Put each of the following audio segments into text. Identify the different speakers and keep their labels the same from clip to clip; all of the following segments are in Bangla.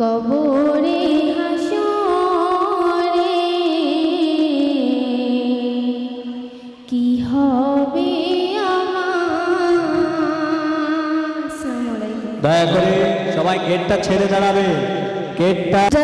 Speaker 1: কবরে হাসরে। কি হবে
Speaker 2: দয়া করে সবাই গেটটা ছেড়ে দাঁড়াবে। গেটটা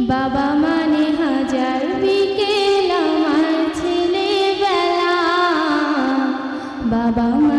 Speaker 1: বাবা মানে হাজার বিকেল আমার ছেলেবেলা। বাবা